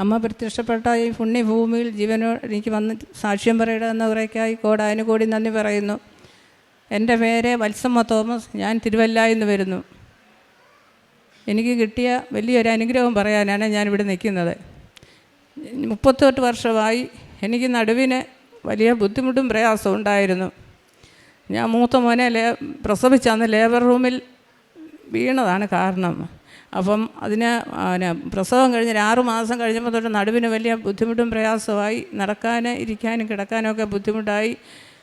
അമ്മ പ്രത്യക്ഷപ്പെട്ട ഈ പുണ്യഭൂമിയിൽ ജീവനോ എനിക്ക് വന്ന് സാക്ഷ്യം പറയണമെന്നവരേക്കായി കോടാനു കോടി നന്ദി പറയുന്നു. എന്റെ പേര് വത്സമ്മ തോമസ്. ഞാൻ തിരുവല്ലായിൽ നിന്ന് വരുന്നു. എനിക്ക് കിട്ടിയ വലിയൊരു അനുഗ്രഹം പറയാനാണ് ഞാനിവിടെ നിൽക്കുന്നത്. മുപ്പത്തെട്ട് വർഷമായി എനിക്ക് നടുവിന് വലിയ ബുദ്ധിമുട്ടും പ്രയാസവും ഉണ്ടായിരുന്നു. ഞാൻ മൂത്ത മോനെ ലേ പ്രസവിച്ചന്ന് ലേബർ റൂമിൽ വീണതാണ് കാരണം. അപ്പം അതിന് പിന്നെ പ്രസവം കഴിഞ്ഞ് ഒരു ആറു മാസം കഴിഞ്ഞപ്പോൾ തൊട്ട് നടുവിന് വലിയ ബുദ്ധിമുട്ടും പ്രയാസമായി നടക്കാൻ ഇരിക്കാനും കിടക്കാനൊക്കെ ബുദ്ധിമുട്ടായി.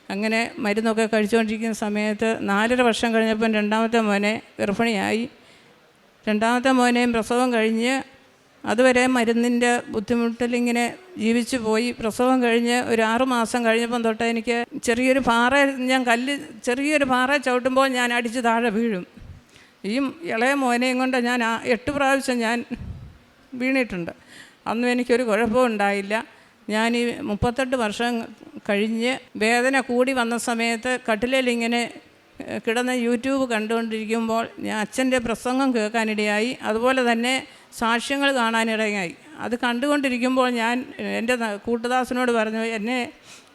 അങ്ങനെ മരുന്നൊക്കെ കഴിച്ചുകൊണ്ടിരിക്കുന്ന സമയത്ത് നാലര വർഷം കഴിഞ്ഞപ്പം രണ്ടാമത്തെ മോനെ ഗർഭിണിയായി. രണ്ടാമത്തെ മോനെയും പ്രസവം കഴിഞ്ഞ് അതുവരെ മരുന്നിന്റെ ബുദ്ധിമുട്ടിലിങ്ങനെ ജീവിച്ചു പോയി. പ്രസവം കഴിഞ്ഞ് ഒരു ആറു മാസം കഴിഞ്ഞപ്പം തൊട്ട് എനിക്ക് ചെറിയൊരു പാറ ഞാൻ കല്ല് ചെറിയൊരു പാറ ചവിട്ടുമ്പോൾ ഞാൻ അടിച്ച് താഴെ വീഴും. ഈ ഇളയ മോനെയും കൊണ്ട് ഞാൻ എട്ട് പ്രാവശ്യം ഞാൻ വീണിട്ടുണ്ട്. അന്നും എനിക്കൊരു കുഴപ്പവും ഉണ്ടായില്ല. ഞാൻ ഈ മുപ്പത്തെട്ട് വർഷം കഴിഞ്ഞ് വേദന കൂടി വന്ന സമയത്ത് കട്ടിലേൽ ഇങ്ങനെ കിടന്ന് യൂട്യൂബ് കണ്ടുകൊണ്ടിരിക്കുമ്പോൾ ഞാൻ അച്ഛന്റെ പ്രസംഗം കേൾക്കാനിടയായി. അതുപോലെ തന്നെ സാക്ഷ്യങ്ങൾ കാണാനിടയായി. അത് കണ്ടുകൊണ്ടിരിക്കുമ്പോൾ ഞാൻ എന്റെ കൂട്ടുദാസനോട് പറഞ്ഞു എന്നെ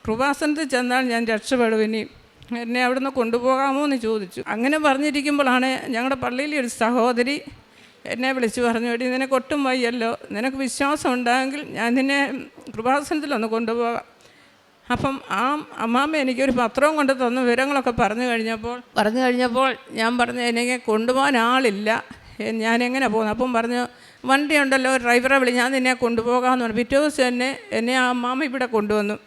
കൃപാസനത്തിൽ ചെന്നാൽ ഞാൻ രക്ഷപ്പെടും ഇനി. എന്നെ അവിടുന്ന് കൊണ്ടുപോകാമോ എന്ന് ചോദിച്ചു. അങ്ങനെ പറഞ്ഞിരിക്കുമ്പോഴാണ് ഞങ്ങളുടെ പള്ളിയിലെ ഒരു സഹോദരി എന്നെ വിളിച്ച് പറഞ്ഞു എടി നിനക്ക് ഒട്ടും വയ്യല്ലോ. നിനക്ക് വിശ്വാസം ഉണ്ടെങ്കിൽ ഞാൻ നിന്നെ കൃപാസനത്തിലൊന്ന് കൊണ്ടുപോകാം. അപ്പം ആ അമ്മാമ്മ എനിക്കൊരു പത്രവും കൊണ്ട് തന്ന വിവരങ്ങളൊക്കെ പറഞ്ഞു കഴിഞ്ഞപ്പോൾ പറഞ്ഞു കഴിഞ്ഞപ്പോൾ ഞാൻ പറഞ്ഞു എനിക്ക് കൊണ്ടുപോകാൻ ആളില്ല. ഞാൻ എങ്ങനെ പോകുന്നു? അപ്പം പറഞ്ഞു വണ്ടി ഉണ്ടല്ലോ ഡ്രൈവറെ വിളി ഞാൻ നിന്നെ കൊണ്ടുപോകാമെന്ന് പറഞ്ഞു. പിറ്റേ ദിവസം എന്നെ എന്നെ ആ അമ്മാമ്മ ഇവിടെ കൊണ്ടുവന്നു.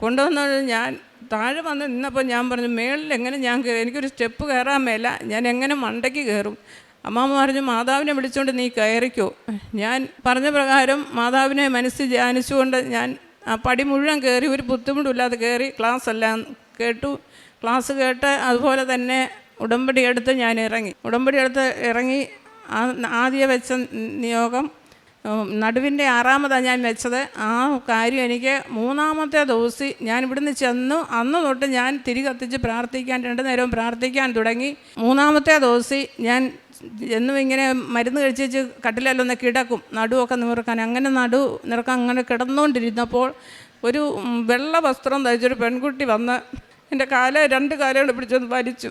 കൊണ്ടുവന്നത് ഞാൻ താഴെ വന്ന് നിന്നപ്പോൾ ഞാൻ പറഞ്ഞു മേളിൽ എങ്ങനെ ഞാൻ കയറി? എനിക്കൊരു സ്റ്റെപ്പ് കയറാൻ മേല. ഞാൻ എങ്ങനെ മണ്ടയ്ക്ക് കയറും? അമ്മാമ്മ പറഞ്ഞു മാതാവിനെ വിളിച്ചുകൊണ്ട് നീ കയറിക്കോ. ഞാൻ പറഞ്ഞ പ്രകാരം മാതാവിനെ മനസ്സിൽ ധ്യാനിച്ചുകൊണ്ട് ഞാൻ ആ പടി മുഴുവൻ കയറി ഒരു ബുദ്ധിമുട്ടില്ലാതെ കയറി ക്ലാസ് എല്ലാം കേട്ടു. ക്ലാസ് കേട്ട് അതുപോലെ തന്നെ ഉടമ്പടി എടുത്ത് ഞാൻ ഇറങ്ങി. ഉടമ്പടി എടുത്ത് ഇറങ്ങി ആദ്യം വെച്ച നിയോഗം നടുവിന്റെ ആറാമതാണ് ഞാൻ വെച്ചത്. ആ കാര്യം എനിക്ക് മൂന്നാമത്തെ ദിവസം ഞാൻ ഇവിടുന്ന് ചെന്നു. അന്ന് തൊട്ട് ഞാൻ തിരി കത്തിച്ച് പ്രാർത്ഥിക്കാൻ രണ്ടു നേരവും പ്രാർത്ഥിക്കാൻ തുടങ്ങി. മൂന്നാമത്തെ ദിവസം ഞാൻ എന്നും ഇങ്ങനെ മരുന്ന് കഴിച്ച് വെച്ച് കട്ടിലല്ലൊന്ന് കിടക്കും. നടുവൊക്കെ നിറക്കാൻ അങ്ങനെ നടു നിറക്കാൻ അങ്ങനെ കിടന്നുകൊണ്ടിരുന്നപ്പോൾ ഒരു വെള്ള വസ്ത്രം ധരിച്ചൊരു പെൺകുട്ടി വന്ന് എന്റെ കാല രണ്ട് കാലുകൾ പിടിച്ചൊന്ന് വലിച്ചു.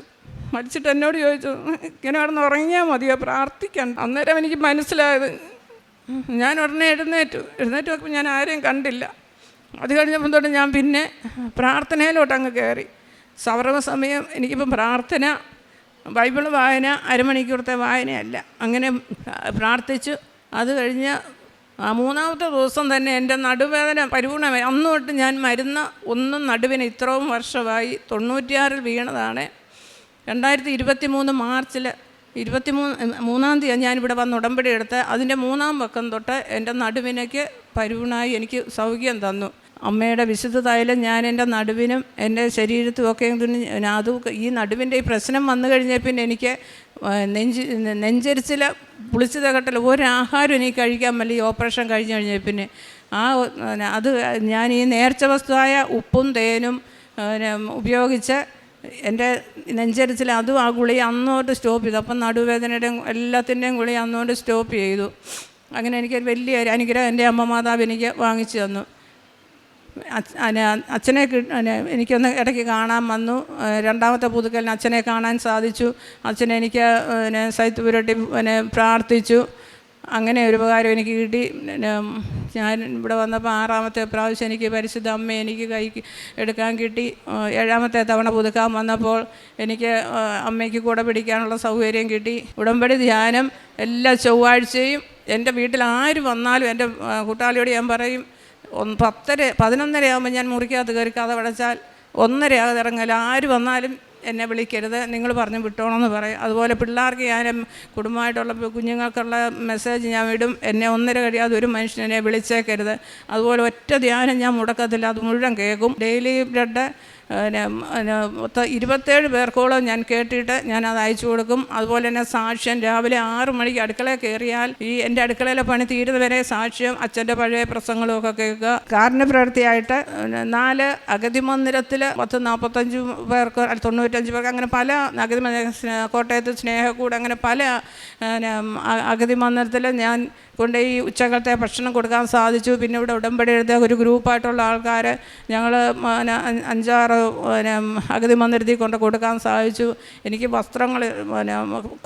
വലിച്ചിട്ട് എന്നോട് ചോദിച്ചു ഇങ്ങനെ കിടന്ന് ഉറങ്ങിയാൽ മതിയോ? പ്രാർത്ഥിക്കാൻ അന്നേരം എനിക്ക് മനസ്സിലായത് ഞാൻ ഉടനെ എഴുന്നേറ്റു. എഴുന്നേറ്റ് നോക്കുമ്പോൾ ഞാൻ ആരെയും കണ്ടില്ല. അത് കഴിഞ്ഞപ്പം തൊട്ട് ഞാൻ പിന്നെ പ്രാർത്ഥനയിലോട്ട് അങ്ങ് കയറി സർവസമയം എനിക്കിപ്പം പ്രാർത്ഥന ബൈബിൾ വായന അരമണിക്കൂറത്തെ വായനയല്ല. അങ്ങനെ പ്രാർത്ഥിച്ചു. അത് കഴിഞ്ഞ് ആ മൂന്നാമത്തെ ദിവസം തന്നെ എന്റെ നടുവേദന പരിപൂർണമായി. അന്ന് തൊട്ട് ഞാൻ മരുന്ന് ഒന്നും നടുവിന് ഇത്രയും വർഷമായി തൊണ്ണൂറ്റിയാറിൽ വീണതാണ്. രണ്ടായിരത്തി ഇരുപത്തി മൂന്ന് മാർച്ചിൽ ഇരുപത്തി മൂന്ന് തീയതി ഞാനിവിടെ വന്ന് ഉടമ്പടി എടുത്ത് അതിന്റെ മൂന്നാം പക്കം തൊട്ട് എന്റെ നടുവിനേക്ക് പരിപൂർണമായി എനിക്ക് സൗഖ്യം തന്നു. അമ്മയുടെ വിശുദ്ധ തൈലം ഞാൻ എന്റെ നടുവിനും എന്റെ ശരീരത്തും ഒക്കെ അത് ഈ നടുവിന്റെ ഈ പ്രശ്നം വന്നു കഴിഞ്ഞാൽ പിന്നെ എനിക്ക് നെഞ്ച് നെഞ്ചരിച്ചിൽ പുളിച്ചു തകട്ടൽ ഒരാഹാരം എനിക്ക് കഴിക്കാൻ പറ്റില്ല ഈ ഓപ്പറേഷൻ കഴിഞ്ഞ് കഴിഞ്ഞാൽ പിന്നെ ആ അത് ഞാൻ ഈ നേർച്ച വസ്തുവായ ഉപ്പും തേനും ഉപയോഗിച്ച് എന്റെ നെഞ്ചരിച്ചിൽ അതും ആ ഗുളിക അന്നോട്ട് സ്റ്റോപ്പ് ചെയ്തു. അപ്പം നടുവേദനയുടെയും എല്ലാത്തിന്റെയും ഗുളിക അന്നോട്ട് സ്റ്റോപ്പ് ചെയ്തു. അങ്ങനെ എനിക്ക് വലിയ ഒരു അനുഗ്രഹം എന്റെ അമ്മ മാതാവ് എനിക്ക് വാങ്ങിച്ചു തന്നു. അച്ഛനെ എനിക്കൊന്ന് ഇടയ്ക്ക് കാണാൻ വന്നു. രണ്ടാമത്തെ പുതുക്കലിന് അച്ഛനെ കാണാൻ സാധിച്ചു. അച്ഛനെ എനിക്ക് പിന്നെ സൈത്ത് പുരട്ടി പിന്നെ പ്രാർത്ഥിച്ചു. അങ്ങനെ ഒരു ഉപകാരം എനിക്ക് കിട്ടി. ഞാൻ ഇവിടെ വന്നപ്പോൾ ആറാമത്തെ പ്രാവശ്യം എനിക്ക് പരിശുദ്ധ അമ്മ എനിക്ക് കൈക്ക് എടുക്കാൻ കിട്ടി. ഏഴാമത്തെ തവണ പുതുക്കാൻ വന്നപ്പോൾ എനിക്ക് അമ്മയ്ക്ക് കൂടെ പിടിക്കാനുള്ള സൗകര്യം കിട്ടി. ഉടമ്പടി ധ്യാനം എല്ലാ ചൊവ്വാഴ്ചയും എന്റെ വീട്ടിൽ ആര് വന്നാലും എന്റെ കൂട്ടാളിയോട് ഞാൻ പറയും ഒന്ന് പത്തര പതിനൊന്നര ആകുമ്പോൾ ഞാൻ മുറിക്കകത്ത് കയറി കഥ അടച്ചാൽ ഒന്നരയാകാതെ ഇറങ്ങല ആര് വന്നാലും എന്നെ വിളിക്കരുത് നിങ്ങൾ പറഞ്ഞു വിട്ടോണമെന്ന് പറയും. അതുപോലെ പിള്ളേർക്ക് ഞാൻ കുടുംബമായിട്ടുള്ള കുഞ്ഞുങ്ങൾക്കുള്ള മെസ്സേജ് ഞാൻ വിടും. എന്നെ ഒന്നര കഴിയാതെ ഒരു മനുഷ്യനെ വിളിച്ചേക്കരുത്. അതുപോലെ ഒറ്റ ധ്യാനം ഞാൻ മുടക്കത്തില്ല അത് മുഴുവൻ കേൾക്കും. ഡെയിലി ബ്ലഡ് മൊത്തം ഇരുപത്തേഴ് പേർക്കോളം ഞാൻ കേട്ടിട്ട് ഞാൻ അത് അയച്ചു കൊടുക്കും. അതുപോലെ തന്നെ സാക്ഷ്യം രാവിലെ ആറ് മണിക്ക് അടുക്കള കയറിയാൽ ഈ എന്റെ അടുക്കളയിലെ പണി തീരുന്നവരെ സാക്ഷ്യം അച്ഛന്റെ പഴയ പ്രസംഗങ്ങളൊക്കെ കേൾക്കുക. കാരണപ്രവൃത്തിയായിട്ട് നാല് അഗതി മന്ദിരത്തിൽ പത്ത് നാൽപ്പത്തഞ്ച് പേർക്ക് തൊണ്ണൂറ്റഞ്ച് പേർക്ക് അങ്ങനെ പല അഗതി കോട്ടയത്ത് സ്നേഹക്കൂട് അങ്ങനെ പല അഗതി മന്ദിരത്തിൽ ഞാൻ കൊണ്ട് ഈ ഉച്ചകത്തെ ഭക്ഷണം കൊടുക്കാൻ സാധിച്ചു. പിന്നെ ഇവിടെ ഉടമ്പടി എടുത്ത ഒരു ഗ്രൂപ്പായിട്ടുള്ള ആൾക്കാർ ഞങ്ങൾ അഞ്ചാറ് പിന്നെ അഗതി മന്ദിരത്തിൽ കൊണ്ട് കൊടുക്കാൻ സാധിച്ചു. എനിക്ക് വസ്ത്രങ്ങൾ പിന്നെ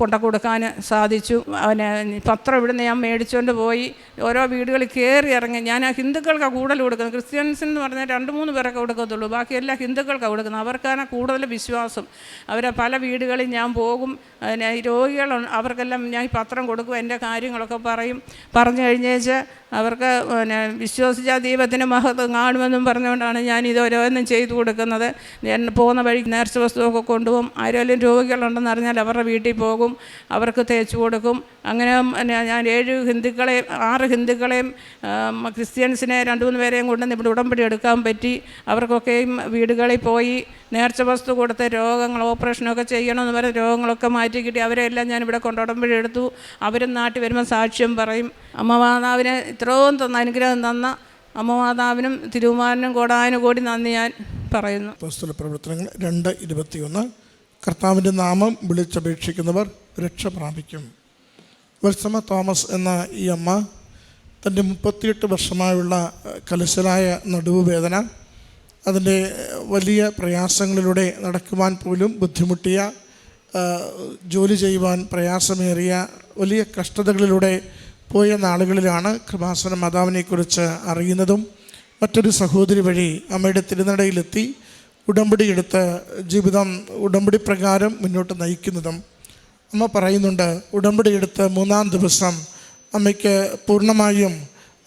കൊണ്ട് കൊടുക്കാൻ സാധിച്ചു. പിന്നെ പത്രം ഇവിടുന്ന് ഞാൻ മേടിച്ചുകൊണ്ട് പോയി. ഓരോ വീടുകളിൽ കയറി ഇറങ്ങി. ഞാൻ ആ ഹിന്ദുക്കൾക്കാണ് കൂടുതൽ കൊടുക്കുന്നത്. ക്രിസ്ത്യൻസ് എന്ന് പറഞ്ഞാൽ രണ്ട് മൂന്ന് പേരൊക്കെ കൊടുക്കത്തുള്ളൂ. ബാക്കി എല്ലാ ഹിന്ദുക്കൾക്കാണ് കൊടുക്കുന്നത്. അവർക്കാണ് കൂടുതൽ വിശ്വാസം. അവരെ പല വീടുകളിൽ ഞാൻ പോകും. പിന്നെ രോഗികൾ അവർക്കെല്ലാം ഞാൻ പത്രം കൊടുക്കും. എന്റെ കാര്യങ്ങളൊക്കെ പറയും. പറഞ്ഞു കഴിഞ്ഞേച്ച് അവർക്ക് പിന്നെ വിശ്വസിച്ച ദൈവത്തിന് മഹത്വം കാണുമെന്നും പറഞ്ഞുകൊണ്ടാണ് ഞാൻ ഇത് ഓരോന്നും ചെയ്തു കൊടുക്കുന്നത്. ഞാൻ പോകുന്ന വഴി നേർച്ച വസ്തുവൊക്കെ കൊണ്ടുപോകും. ആരെങ്കിലും രോഗികളുണ്ടെന്ന് അറിഞ്ഞാൽ അവരുടെ വീട്ടിൽ പോകും. അവർക്ക് തേച്ച് കൊടുക്കും. അങ്ങനെ ഞാൻ ഏഴ് ഹിന്ദുക്കളെയും ആറ് ഹിന്ദുക്കളെയും ക്രിസ്ത്യൻസിനെ രണ്ട് മൂന്ന് പേരെയും കൊണ്ട് ഇവിടെ ഉടമ്പടി എടുക്കാൻ പറ്റി. അവർക്കൊക്കെയും വീടുകളിൽ പോയി നേർച്ച വസ്തു കൊടുത്ത് രോഗങ്ങൾ ഓപ്പറേഷനൊക്കെ ചെയ്യണമെന്ന് പറഞ്ഞ രോഗങ്ങളൊക്കെ മാറ്റി കിട്ടി. അവരെല്ലാം ഞാൻ ഇവിടെ കൊണ്ട് ഉടമ്പടി എടുത്തു. അവരും നാട്ടിൽ വരുമ്പോൾ സാക്ഷ്യം പറയും. അമ്മ മാതാവിന് ഇത്രയും തന്ന അനുഗ്രഹം തന്ന അമ്മ മാതാവിനും തിരുമാരനും കോടാനും കോടി നന്ദി ഞാൻ. പറയുന്നു. അപ്പോസ്തല പ്രവർത്തനങ്ങൾ രണ്ട് ഇരുപത്തിയൊന്ന്. കർത്താവിന്റെ നാമം വിളിച്ചപേക്ഷിക്കുന്നവർ രക്ഷ പ്രാപിക്കും. വത്സമ തോമസ് എന്ന ഈ അമ്മ തന്റെ മുപ്പത്തിയെട്ട് വർഷമായുള്ള കലശലായ നടുവുവേദന അതിന്റെ വലിയ പ്രയാസങ്ങളിലൂടെ നടക്കുവാൻ പോലും ബുദ്ധിമുട്ടിയ ജോലി ചെയ്യുവാൻ പ്രയാസമേറിയ വലിയ കഷ്ടതകളിലൂടെ പോയ നാളുകളിലാണ് കൃപാസന മാതാവിനെക്കുറിച്ച് അറിയുന്നതും മറ്റൊരു സഹോദരി വഴി അമ്മയുടെ തിരുനടയിലെത്തി ഉടമ്പടി എടുത്ത് ജീവിതം ഉടമ്പടി പ്രകാരം മുന്നോട്ട് നയിക്കുന്നതും അമ്മ പറയുന്നുണ്ട് ഉടമ്പടി എടുത്ത് മൂന്നാം ദിവസം അമ്മയ്ക്ക് പൂർണമായും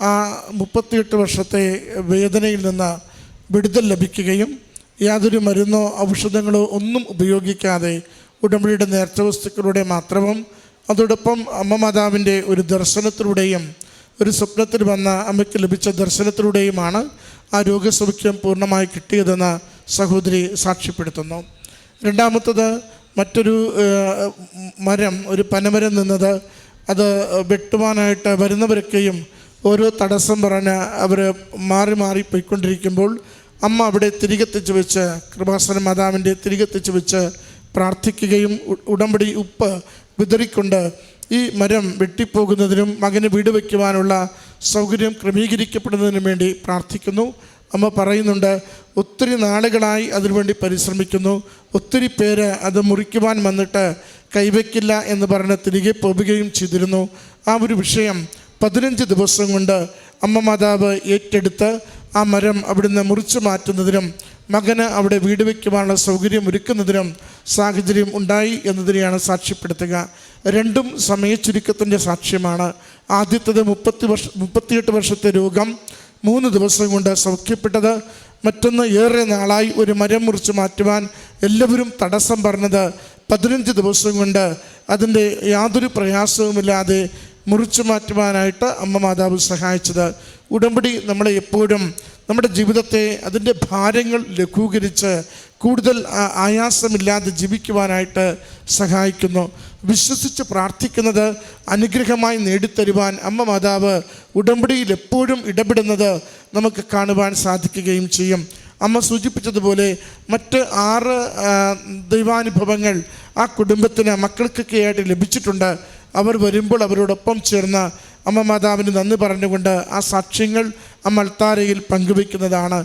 ആ മുപ്പത്തിയെട്ട് വർഷത്തെ വേദനയിൽ നിന്ന് വിടുതൽ ലഭിക്കുകയും യാതൊരു മരുന്നോ ഔഷധങ്ങളോ ഒന്നും ഉപയോഗിക്കാതെ ഉടമ്പടിയുടെ നേർച്ച വസ്തുക്കളുടെ മാത്രവും അതോടൊപ്പം അമ്മ മാതാവിന്റെ ഒരു ദർശനത്തിലൂടെയും ഒരു സ്വപ്നത്തിൽ വന്ന അമ്മയ്ക്ക് ലഭിച്ച ദർശനത്തിലൂടെയുമാണ് ആ രോഗസൗഖ്യം പൂർണമായി കിട്ടിയതെന്ന് സഹോദരി സാക്ഷ്യപ്പെടുത്തുന്നു. രണ്ടാമത്തത് മറ്റൊരു മരം ഒരു പനമരം നിന്നത് അത് വെട്ടുവാനായിട്ട് വരുന്നവരൊക്കെയും ഓരോ തടസ്സം പറഞ്ഞ് അവർ മാറി മാറി പോയിക്കൊണ്ടിരിക്കുമ്പോൾ അമ്മ അവിടെ തിരികെത്തിച്ച് വെച്ച് കൃപാസന മാതാവിന്റെ തിരികെത്തിച്ച് വെച്ച് പ്രാർത്ഥിക്കുകയും ഉടമ്പടി ഉപ്പ് വിതറിക്കൊണ്ട് ഈ മരം വെട്ടിപ്പോകുന്നതിനും മകന് വീട് വയ്ക്കുവാനുള്ള സൗകര്യം ക്രമീകരിക്കപ്പെടുന്നതിനും വേണ്ടി പ്രാർത്ഥിക്കുന്നു. അമ്മ പറയുന്നുണ്ട് ഒത്തിരി നാളുകളായി അതിനുവേണ്ടി പരിശ്രമിക്കുന്നു. ഒത്തിരി പേര് അത് മുറിക്കുവാൻ വന്നിട്ട് കൈവയ്ക്കില്ല എന്ന് പറഞ്ഞ് തിരികെ പോവുകയും ചെയ്തിരുന്നു. ആ ഒരു വിഷയം പതിനഞ്ച് ദിവസം കൊണ്ട് അമ്മ മാതാവ് ഏറ്റെടുത്ത് ആ മരം അവിടുന്ന് മുറിച്ചു മാറ്റുന്നതിനും മകന് അവിടെ വീട് വയ്ക്കുവാനുള്ള സൗകര്യം ഒരുക്കുന്നതിനും സാഹചര്യം ഉണ്ടായി എന്നതിനെയാണ് സാക്ഷ്യപ്പെടുത്തുക. രണ്ടും സമയച്ചുരുക്കത്തിന്റെ സാക്ഷ്യമാണ്. ആദ്യത്തേത് മുപ്പത്തി വർഷ മുപ്പത്തിയെട്ട് വർഷത്തെ രോഗം മൂന്ന് ദിവസം കൊണ്ട് സൗഖ്യപ്പെട്ടത്. മറ്റൊന്ന് ഏറെ നാളായി ഒരു മരം മുറിച്ച് മാറ്റുവാൻ എല്ലാവരും തടസ്സം പറഞ്ഞത് പതിനഞ്ച് ദിവസം കൊണ്ട്. അതിന്റെ യാതൊരു പ്രയാസവുമില്ലാതെ മുറിച്ചു മാറ്റുവാനായിട്ട് അമ്മ മാതാവ് സഹായിച്ചത്. ഉടമ്പടി നമ്മളെ എപ്പോഴും നമ്മുടെ ജീവിതത്തെ അതിന്റെ ഭാരങ്ങൾ ലഘൂകരിച്ച് കൂടുതൽ ആയാസമില്ലാതെ ജീവിക്കുവാനായിട്ട് സഹായിക്കുന്നു. വിശ്വസിച്ച് പ്രാർത്ഥിക്കുന്നത് അനുഗ്രഹമായി നേടിത്തരുവാൻ അമ്മ മാതാവ് ഉടമ്പടിയിൽ എപ്പോഴും ഇടപെടുന്നത് നമുക്ക് കാണുവാൻ സാധിക്കുകയും ചെയ്യും. അമ്മ സൂചിപ്പിച്ചതുപോലെ മറ്റ് ആറ് ദൈവാനുഭവങ്ങൾ ആ കുടുംബത്തിന് മക്കൾക്കൊക്കെ ആയിട്ട് ലഭിച്ചിട്ടുണ്ട്. അവർ വരുമ്പോൾ അവരോടൊപ്പം ചേർന്ന് അമ്മ മാതാവിന് നന്ദി പറഞ്ഞുകൊണ്ട് ആ സാക്ഷ്യങ്ങൾ അമ്മ അൾത്താരയിൽ പങ്കുവയ്ക്കുന്നതാണ്.